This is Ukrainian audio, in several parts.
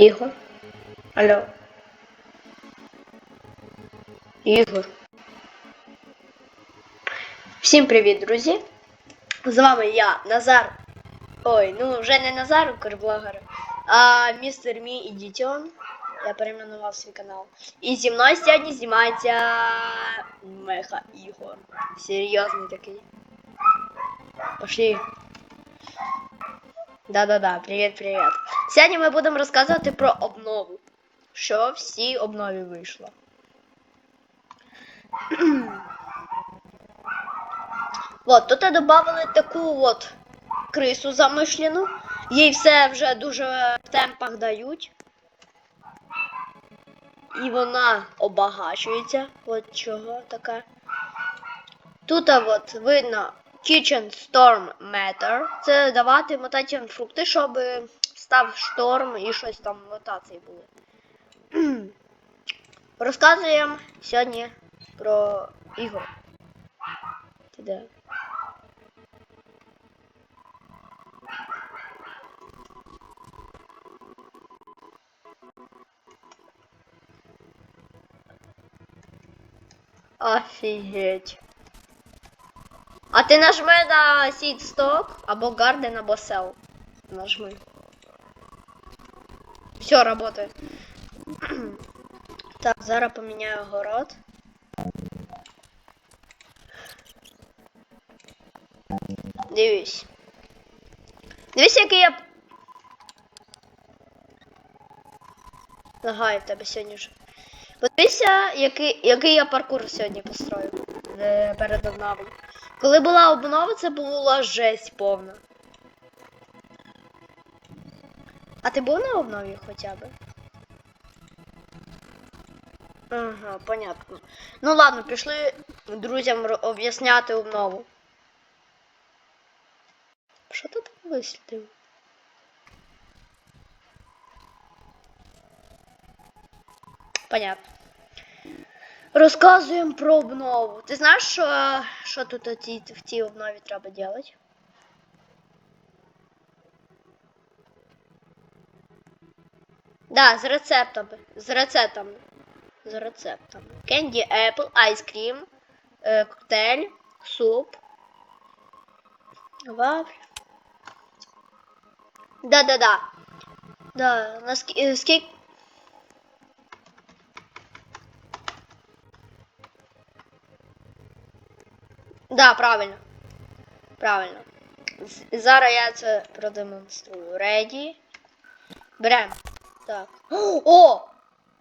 Ігор. Алло. Ігор. Всім привіт, друзі! З вами я, Назар. Ой, ну вже не Назар Укрблогер, а містер Мі і Дітьон. Я перейменував свій канал. І зі мною сьогодні знімається Меха Ігор. Серйозний такий. Пошли. Да-да-да, привіт, привіт. Сьогодні ми будемо розказувати про обнову. Що всі обнові вийшло. Вот, тут додали таку от крису замишлену. Їй все вже дуже в темпах дають. І вона обагачується. От чого така. Тут от видно Kitchen Storm Matter. Це давати мутаціям фрукти, щоб став шторм і щось там мутації були. Розказуємо сьогодні про ігор. Ти де? Офігеть. А ти нажми на Stock або Garden, або Sell. Нажми. Все, работає. так, зараз поміняю город. Дивись. Дивись, який я. Лагає в тебе сьогодні вже. Подивися, який, який я паркур сьогодні построю е, перед обновою. Коли була обнова, це була жесть повна. А ти був на обнові хоча б? Ага, понятно. Ну ладно, пішли друзям об'ясняти обнову. Що там вислідив? Понятно. Розказуємо про обнову. Ти знаєш, що, що тут у цій- в цій обнові треба робити? Да, з рецептами. З рецептами. З рецептами. Candy Apple, Ice Cream, е, коктейль, суп. Вафлі. Да-да-да. Да, наскільки... Да, правильно. Правильно. Зараз я це продемонструю. Ready. Берем. Так. О!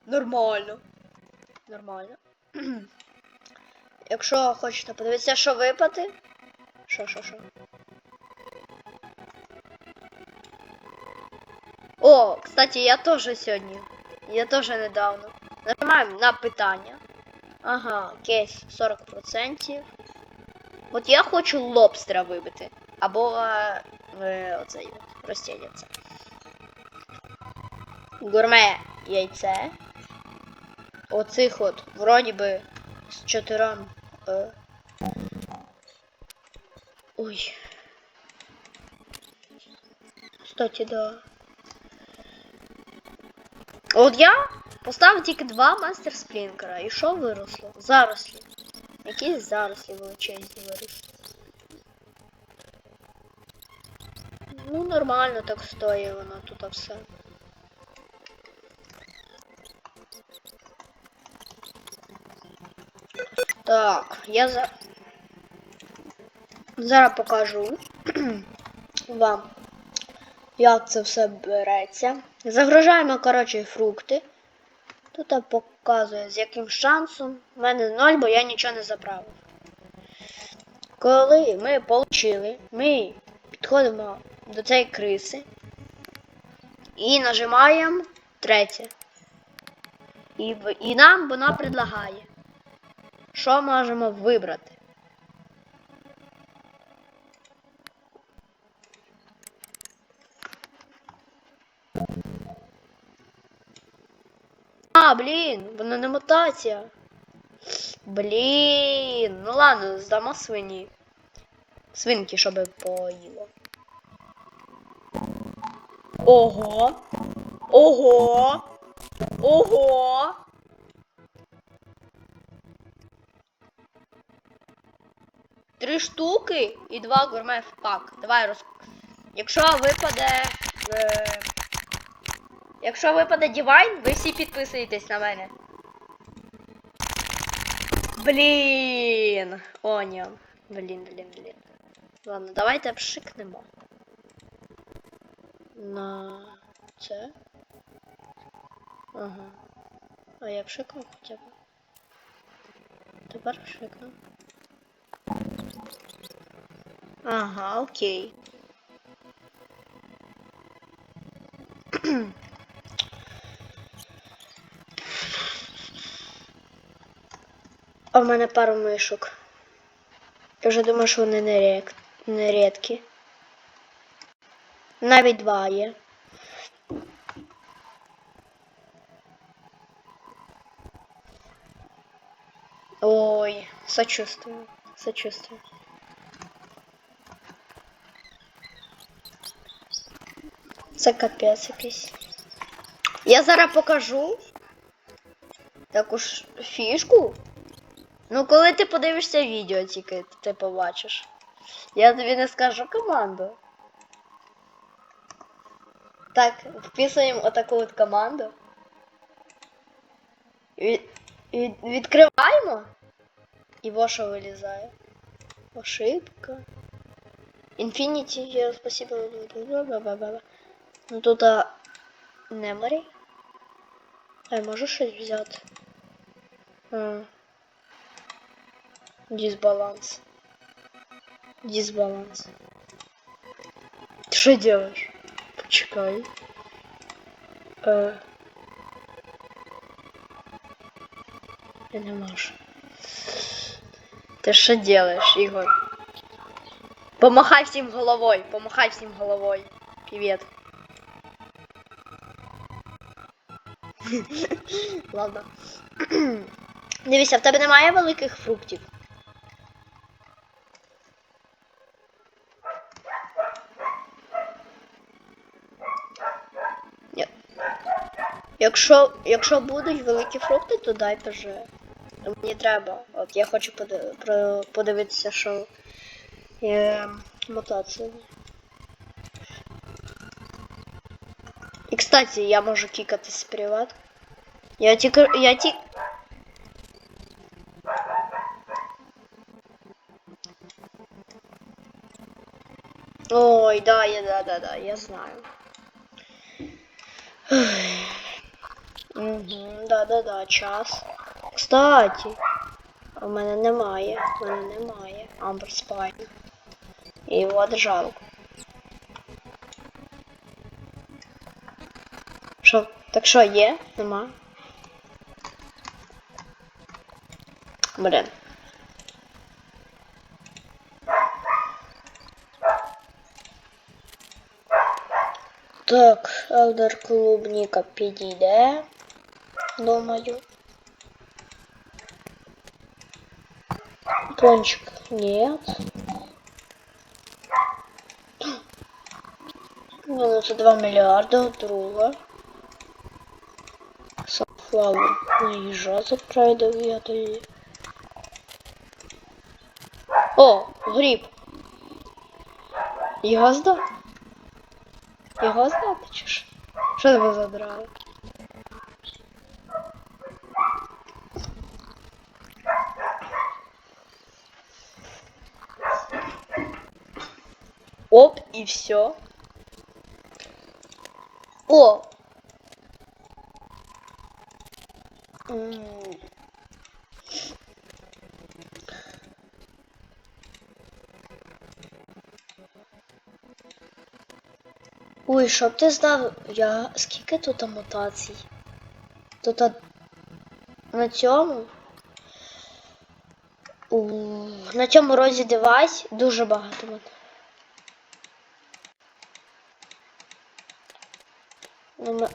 Нормально. Нормально. Якщо хочете подивитися, що випати. Що, що, що? О, кстати, я теж сьогодні. Я теж недавно. Нажимаємо на питання. Ага, кейс 40%. От я хочу лобстера вибити. Або е, оцей розтягнеться. Гурме яйце. Оцих от, вроді би, з чотирьом. Е. Ой. Кстати, да. От я поставив тільки два мастер сплінкера. І що виросло? Зарослі. Якісь зарослі величезні виросли. Ну, нормально так стоїть воно тут все. Так, я за... зараз покажу вам, як це все береться. Загружаємо, коротше, фрукти. Тут показує, з яким шансом. в мене 0, бо я нічого не заправив. Коли ми отримали, ми підходимо до цієї криси і нажимаємо третє. І, і нам вона предлагає, що можемо вибрати. А, блін, вона не мутація. Блін, ну ладно, здамо свині. Свинки, щоб поїло. Ого. Ого! Ого! Три штуки і два гурме в пак. Давай роз... Якщо випаде. Е... Якщо випаде Дівайн, ви всі підписуєтесь на мене. Блін. Оніон. Блін, блін, блін. Ладно, давайте пшикнемо. На це. Ага. А я пшикнув хоча б. Тепер пшикнув. Ага, окей. А в мене пару мишок. Я вже думаю, що вони не. Навіть два є. Ой, сочувствую, сочувствую. Це капець якийсь. Я зараз покажу таку ж фішку. Ну, коли ти подивишся відео, тільки ти побачиш. Я тобі не скажу команду. Так, вписуємо отаку от команду. Від, від, відкриваємо. І во що вилізає. Ошибка. Infinity, я спасибо. Ну тут а... Memory. А я можу щось взяти? А. Дисбаланс. Дисбаланс. Ты что делаешь? Почекай. Э. Я не можу. Ты что делаешь, Игорь? Помахай всем головой, помахай всем головой. Привет. Ладно. Дивіться, в тебе немає великих фруктів. Якщо, якщо будуть великі фрукти, то дайте вже. Мені треба. От я хочу поди- про- подивитися, що є мутації. І, кстати, я можу кікатись приват. Я тільки. Я ті... Ой, да, я, да, да, да, я знаю. Угу, да, да, да, час. Кстати, у мене немає, у мене немає Амбер Спайн. І от жалко. Що, так що є? Нема? Блин. Так, Елдер клубника підійде. Думаю. Пончик нет. Минуса 2 миллиарда, друга. Sunflower наїжджа запрайдав я тоді. О, гриб. Його здати? Його здати чи що? Що Оп, и все. О! Ой, щоб ти знав, я скільки тут мутацій? Тут на цьому. У, на цьому розі девайс дуже багато мут- Ну, м-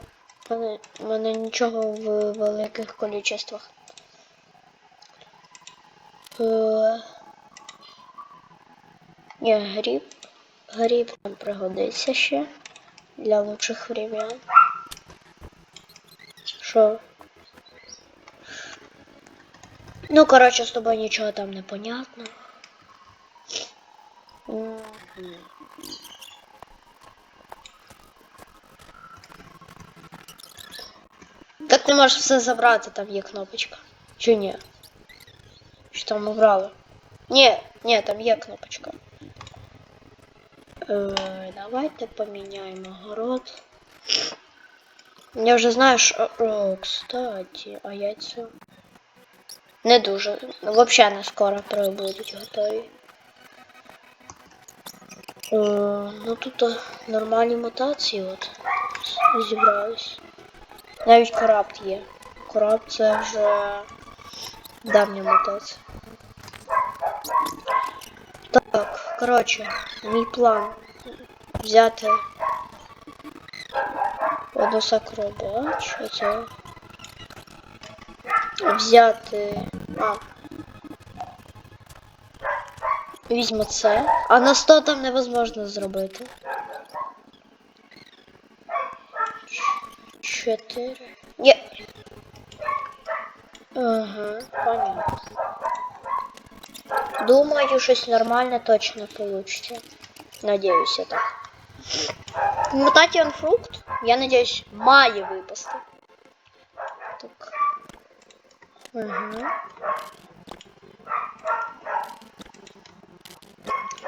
мене, мене нічого в великих количествах. Е, Ні, гріб. Гріб нам пригодиться ще для лучших времен. Що? Ну, коротше, з тобою нічого там не понятно. Мгм. Ти можеш все забрати, там є кнопочка. Чи ні? Що там убрали? Ні, ні, там є кнопочка. Е, давайте поміняємо город. Я вже знаю, що... О, кстати, а яйця... Не дуже. Взагалі не скоро будуть готові. Е, ну тут е, нормальні мутації от зібрались. Навіть корабт є. Корабт це вже давня мутація. Так, коротше, мій план взяти одну сакру бач, оце. Взяти. А. Візьму це. А на 100 там невозможно зробити. Чотири. Є. Ага, понятно. Думаю, щось нормальне точно получится. Надеюсь, я так. Мутатіон фрукт, я надеюсь, має випасти. Так. Угу.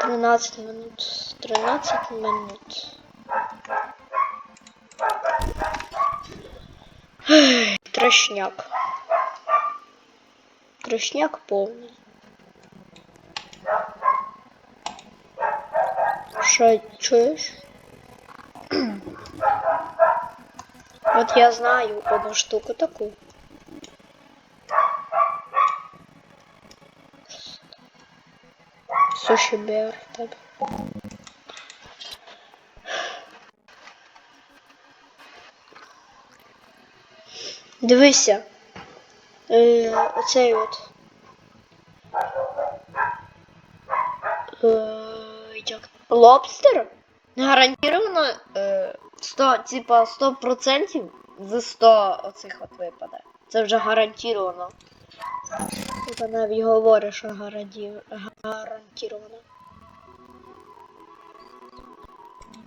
13 минут. 13 минут. Трошняк. Трошняк повний. Що чуєш? От я знаю одну штуку таку. Суші бер тебе. Дивися. Е, оцей от. Е, як? Лобстер? Гарантировано е, 100, типа 100% з 100 оцих от випаде. Це вже гарантировано. Типа навіть говорить, що гаранті... гарантировано.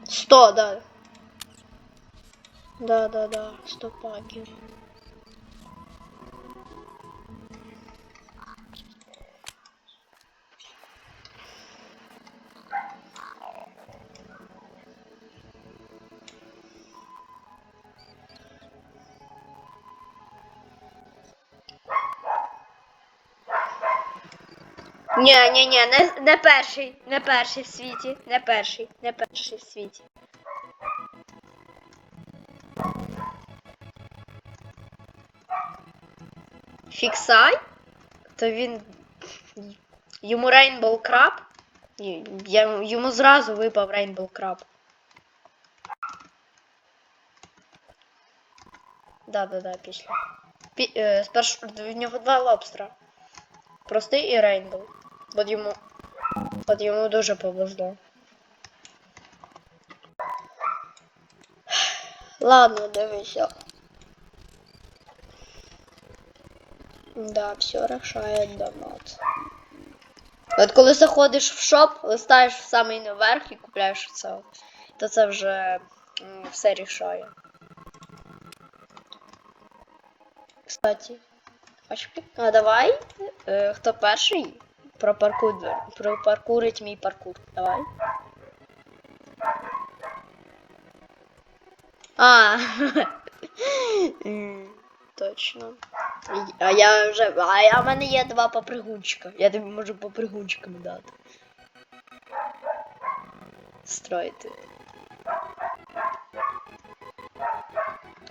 100, да. Да, да, да, 100 паків. Ні, ні, ні, не, не перший, не перший в світі, не перший, не перший в світі. Фіксай? То він. Йому Rainbow Crab? Я, йому зразу випав Rainbow Crab. Да, да, да, після. Пі, е, спершу в нього два лобстера. Простий і Рейнбоу. От йому. От йому дуже повезло. Ладно, дивися. Да, все решає донат. От коли заходиш в шоп, листаєш в самий наверх і купляєш це, то це вже все рішає. Кстати. А давай. Е, хто перший? Пропаркур, пропаркурить мій паркур. Давай. А. Точно. А я вже. А я в мене є два попригунчика. Я тобі можу попригунчиками дати. Строїти.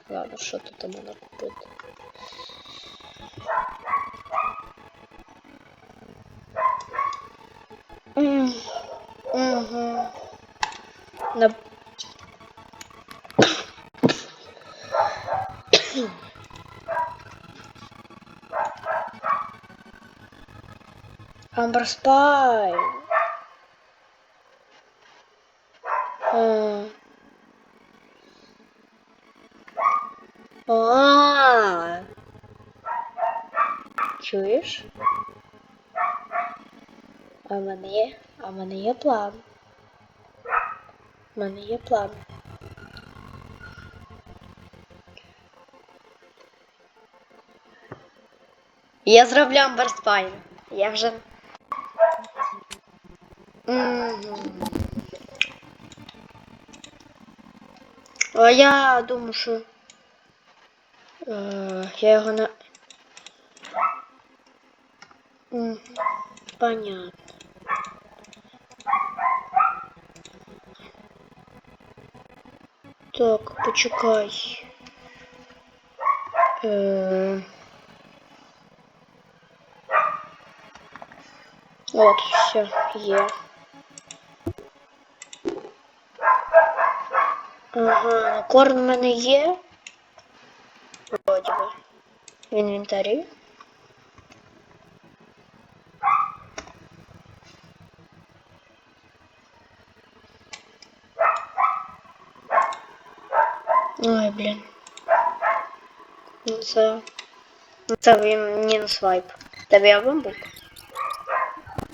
Ладно, що тут можна купити? М, Мгм. На... Амбер Спай. А. А. Чуєш? В мене є. А в мене є план. У мене є план. Я зроблю амберспайн. Я вже. А я думаю, що. Е, я його. М, Понятно. Так, почекай. Е... От, все, є. Ага, корм в мене є. Вроді би. В інвентарі. Ой, блін. Ну це. Ну це він не на свайп. Тебе я бамбук?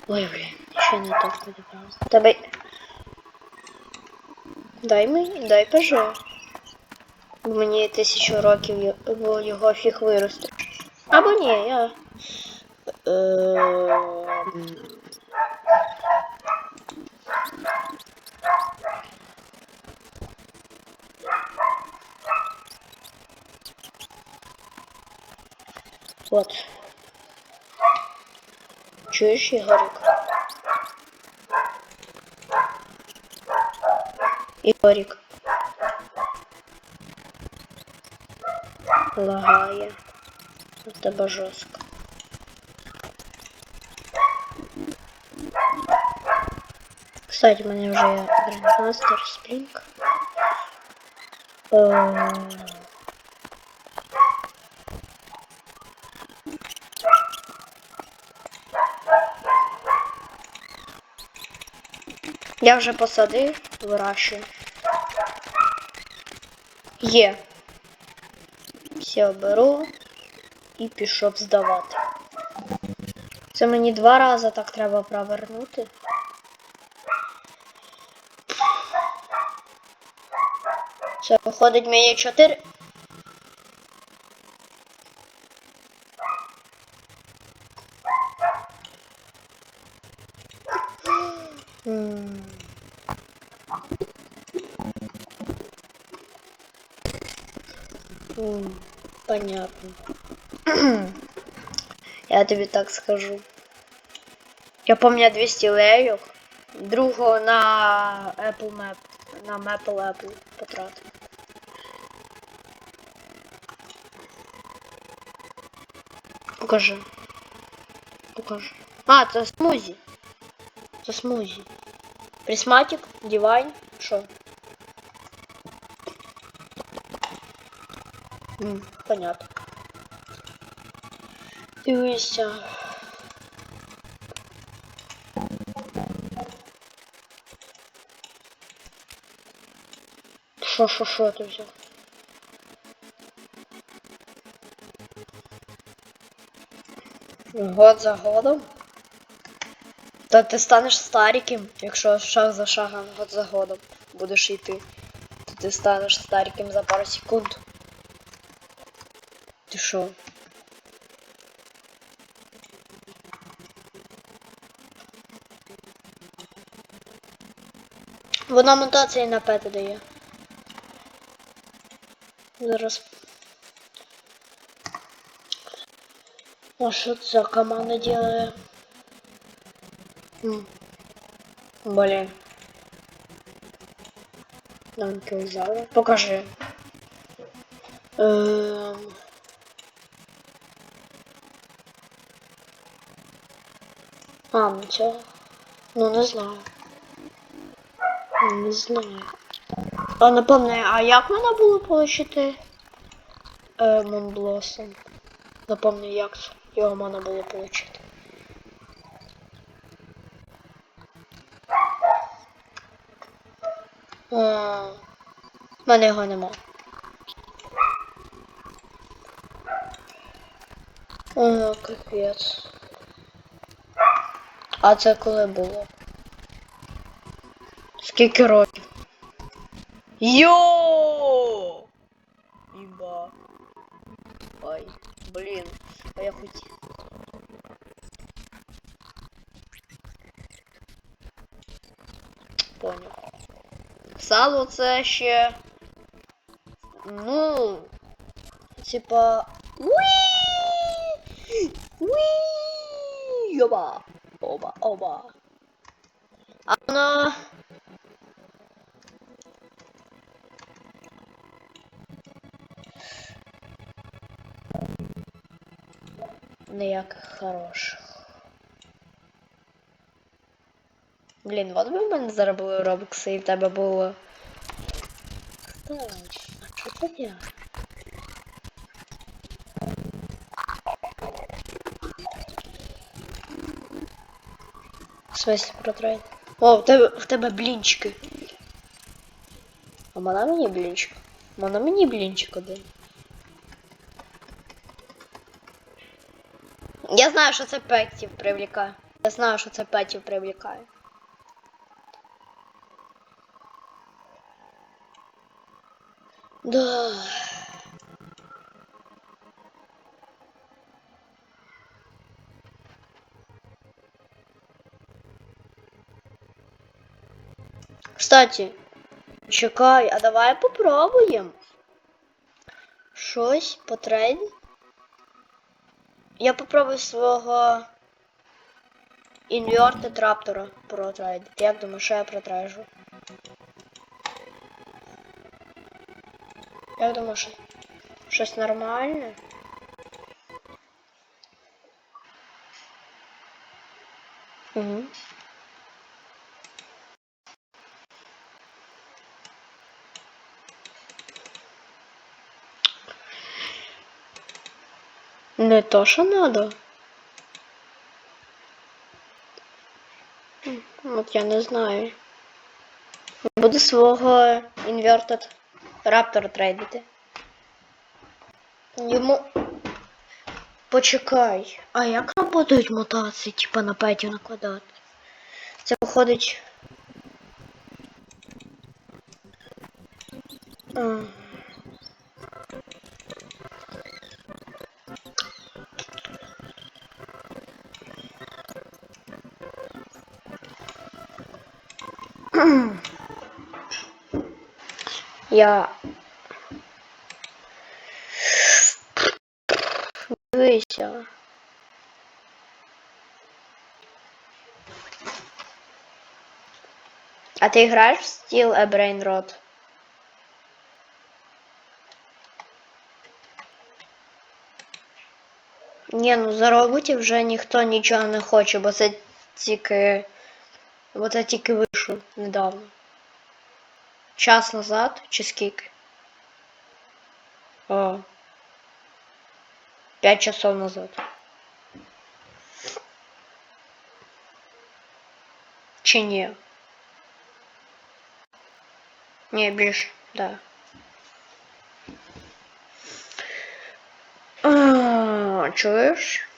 Ой, блін, ще не так підібрав. Тебе. Дай мені, дай пожа. Бо Мені тисячу років бо його фіг виросте. Або ні, я. Ем, От. Чуєш, Ігорик? Ігорик. Лагає. У тебе жорстко. Кстати, в мене вже є Grandmaster Spring. Я вже посадив, вирощую. Є. Все беру і пішов здавати. Це мені два рази так треба провернути. Це виходить мені чотири... Понятно. Я тобі так скажу. Я помню 200 лейок. Другого на Apple Map. На Maple Apple потратив. Покажи. Покажи. А, це смузі. Це смузі. Присматик, дивайн, що? М, понятно. Дивися. Що, що, що ти взяв? Год за годом? Та ти станеш старіким, якщо шаг за шагом, год за годом будеш йти. То ти станеш старіким за пару секунд. Що? Вона мутації на пети дає. Зараз. А що це команда делає? Блін. Нам кілзали. Покажи. Ем... Ну це. Ну не знаю. Не знаю. А напомни, а як можна було отримати е, Монблосом? Напомни, як його можна було отримати. У мене його нема. О, капець. А це коли було? Скільки років? Йо! Іба. Ой, блін, а я хотів. Поняв. Сало це ще. Ну. Типа. Уі! Уі! Оба! Оба, оба. А воно. Ніяких хороших. Блін, от би в мене зараз були робокси і в тебе було. Так, а що це я? В смысле протрай? О, в тебе, в тебе блінчики. А вона мені блінчик. Вона мені блінчик один. Я знаю, що це петів привлікає. Я знаю, що це петів привлікає. Да. Кстати, чекай, а давай попробуємо. Щось по трейді. Я попробую свого інверти раптора протрейдити. Як думаєш, що я протрейжу? Як думаєш, щось нормальне? Угу. Не то, що надо. От я не знаю. Буду свого інвертед раптора трейдити. Йому. Почекай. А як работають мутації, типа на петів накладати? Це виходить. А. Я. Дивися. А ти граєш в Steel a Brain Rot? Ні, ну за роботів вже ніхто нічого не хоче, бо це тільки. Бо це тільки вийшло недавно. Час назад чи скільки? О. П'ять часов назад. Чи ні? Ні, більше, да. А, чуєш?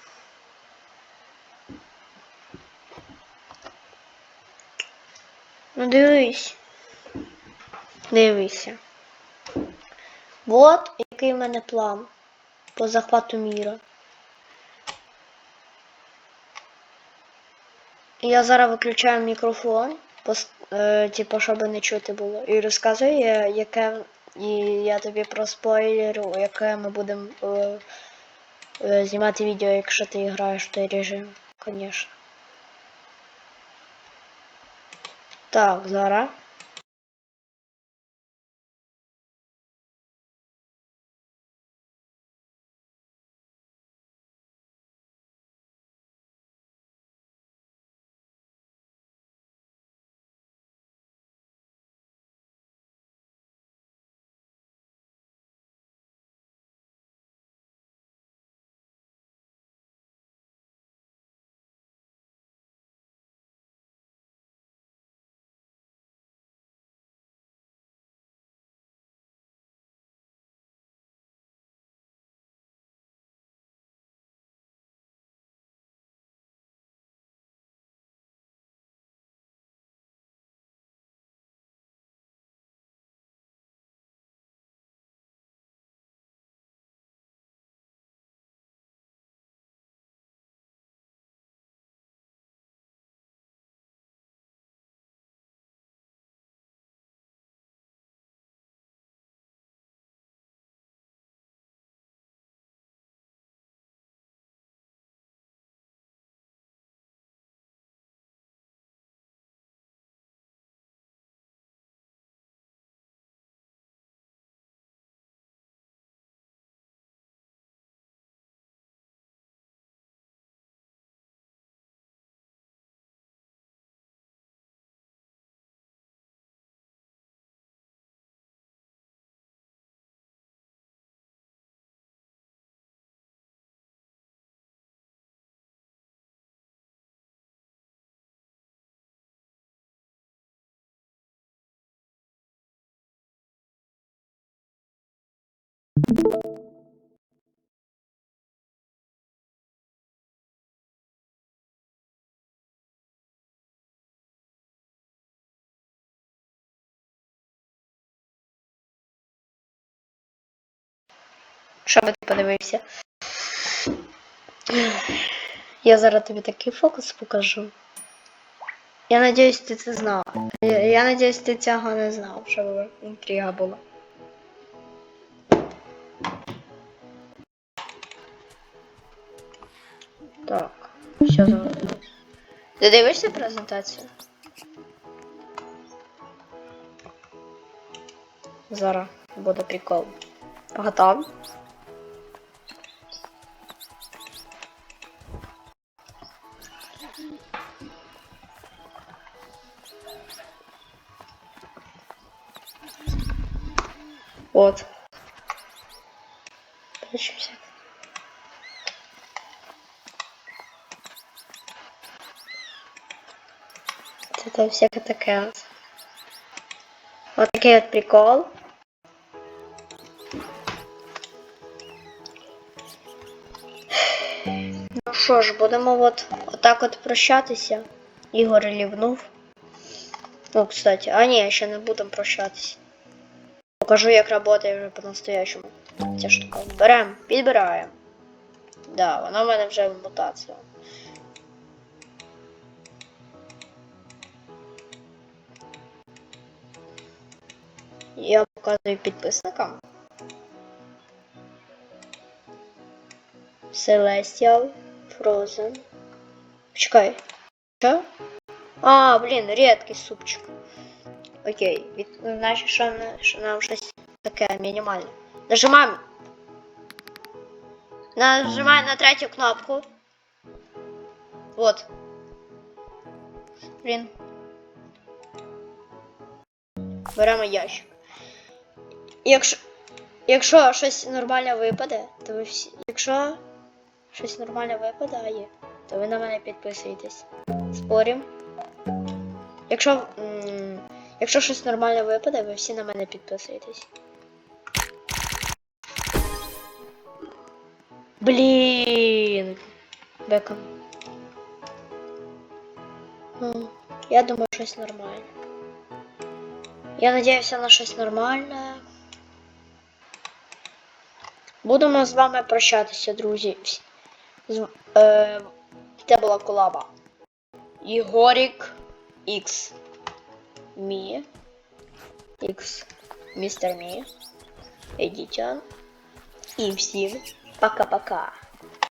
Ну дивись. Дивися. Вот який в мене план по захвату міра. Я зараз виключаю мікрофон, е, типу, щоб не чути було. І розказую, яке. І я тобі проспойлерю, яке ми будемо е, е, знімати відео, якщо ти граєш в той режим, звісно. Так, зараз. Що би ти подивився? Я зараз тобі такий фокус покажу. Я надіюсь, ти це знав. Я, я надіюсь, ти цього не знав, щоб інтрига була. Так, все заводилось. Ти дивишся презентацію? Зараз буде прикол. Готов? Вот. Це там всяке таке. от. Вот от прикол. Ну що ж, будемо от отак от прощатися. Ігор лівнув. Ну, кстати, а ні, ще не будемо прощатися. Покажу, як працює вже по-настоящему. Ця штука. Беремо, підбираємо. Да, вона в мене вже мутація. Я показую підписникам. Celestial, Frozen. Почекай. Що? А, блін, рідкий супчик. Окей, від... значить, що, що нам щось таке мінімальне. Нажимаємо. Нажимаем на третю кнопку. Вот. Блін. Беремо ящик. Якщо, якщо щось нормальне випаде, то ви всі. Якщо щось нормальне випадає, то ви на мене підписуєтесь. Спорім. Якщо. якщо щось нормальне випаде, ви всі на мене підписуєтесь. Блін. Бекон. Ну, я думаю, щось нормальне. Я надіюся на щось нормальне. Будемо з вами прощатися, друзі. Е, це була колаба. Ігорік X. Мі. X. Містер Мі. Едітян. І всім пока-пока.